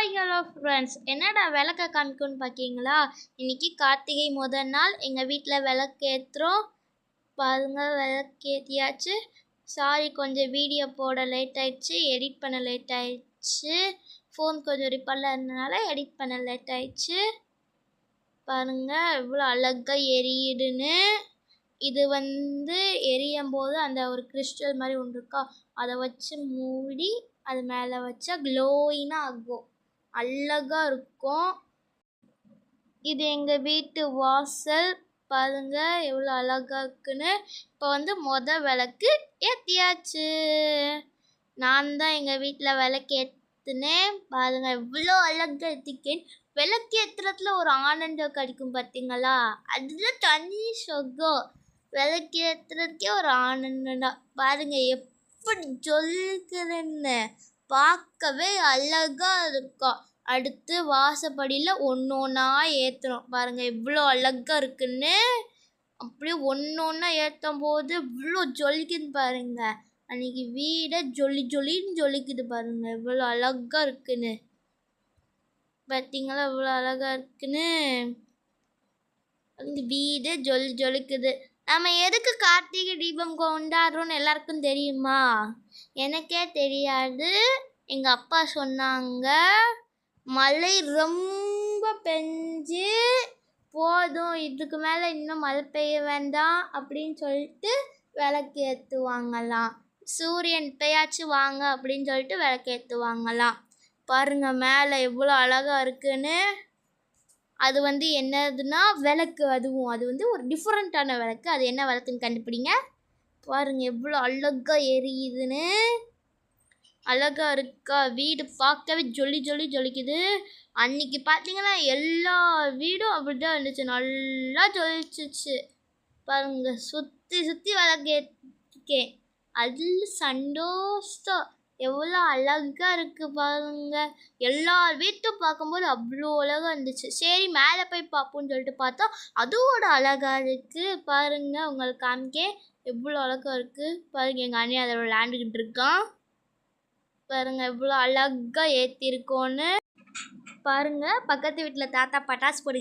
Hi hello friends என்னடா விளக்க காமிக்கும்னு பார்க்கீங்களா இன்னைக்கு கார்த்திகை முதல் நாள். எங்கள் வீட்டில் விளக்கு ஏற்றுறோம் பாருங்க விளக்கு ஏற்றியாச்சு சாரி கொஞ்சம் வீடியோ போட லேட் ஆயிடுச்சு. எடிட் பண்ண லேட் ஆயிடுச்சு. ஃபோன் கொஞ்சம் ரிப்பரில் இருந்தனால எடிட் பண்ண லேட் ஆயிடுச்சு. பாருங்கள் இவ்வளோ அழகாக எரியுதுன்னு. இது வந்து எரியும் போது அந்த ஒரு கிறிஸ்டல் மாதிரி ஒன்று இருக்கா? அதை வச்சு மூடி அது மேலே வச்சா க்ளோயினாக ஆகும். அழகாக இருக்கும். இது எங்கள் வீட்டு வாசல். பாருங்க எவ்வளோ அழகாக இருக்குன்னு. இப்போ வந்து மொத விளக்கு ஏற்றியாச்சு நான் தான் எங்கள் வீட்டில் விளக்கு ஏற்றுனேன் பாருங்க எவ்வளோ அழகாக ஏற்றிக்கேன் விளக்கு ஏற்றுறதுல ஒரு ஆனந்தம் கிடைக்கும் பார்த்தீங்களா அதில் தனி சொகம் விளக்கு ஏற்றுறதுக்கே ஒரு ஆனந்தம் தான் பாருங்க எப்படி ஜொலிக்குதுன்னு பார்க்கவே அழகா இருக்கும் அடுத்து வாசப்படியில் ஒன்று ஒன்றா ஏற்றுறோம் பாருங்கள் எவ்வளோ அழகா இருக்குன்னு. அப்படியே ஒன்று ஒன்றா ஏற்றும் போது இவ்வளோ ஜொலிக்குது பாருங்கள் அன்னைக்கு வீடை ஜொலி ஜொலின்னு ஜொலிக்குது பாருங்கள் எவ்வளோ அழகாக இருக்குன்னு. பார்த்தீங்களா எவ்வளோ அழகாக இருக்குன்னு. அந்த வீடு ஜொலி ஜொலிக்குது. நம்ம எதுக்கு கார்த்திகை தீபம் கொண்டாடுறோம்னு எல்லாருக்கும் தெரியுமா? எனக்கே தெரியாது. எங்கள் அப்பா சொன்னாங்க மழை ரொம்ப பெஞ்சு போதும் இதுக்கு மேலே இன்னும் மழை பெய்ய வேண்டாம் அப்படின்னு சொல்லிட்டு விளக்கு ஏற்றுவாங்களாம் சூரியன் இப்பயாச்சும் வாங்க அப்படின்னு சொல்லிட்டு விளக்கு ஏற்றுவாங்களாம் மேலே எவ்வளோ அழகாக இருக்குன்னு. அது வந்து என்னதுன்னா விளக்கு அதுவும். அது வந்து ஒரு டிஃப்ரெண்ட்டான விளக்கு. அது என்ன விளக்குன்னு கண்டுபிடிங்க. பாருங்கள் எவ்வளோ அழகா எரியுதுன்னு. அழகா இருக்கா? வீடு பார்க்கவே ஜொலி ஜொலி ஜொலிக்குது. அன்னைக்கு பார்த்தீங்கன்னா எல்லா வீடும் அப்படி தான் இருந்துச்சு. நல்லா ஜொலிச்சிச்சு. பாருங்க சுற்றி சுற்றி வளர்க்கேன் ஏற்றிருக்கேன் அதில் சந்தோஷம். எவ்வளோ அழகாக இருக்குது பாருங்க. எல்லா வீட்டும் பார்க்கும்போது அவ்வளோ அழகா இருந்துச்சு. சரி மேலே போய் பார்ப்போம்னு சொல்லிட்டு பார்த்தா அதோட அழகாக இருக்குது பாருங்கள் உங்களுக்கு காமிக்க எவ்வளோ அழகா இருக்குது பாருங்கள் எங்கள் அண்ணன் அதில் விளாண்டுக்கிட்டு இருக்கான். பாருங்க எவ்வளோ அழகா ஏற்றிருக்கோன்னு பாருங்க பக்கத்து வீட்டில் தாத்தா பட்டாசு பொடி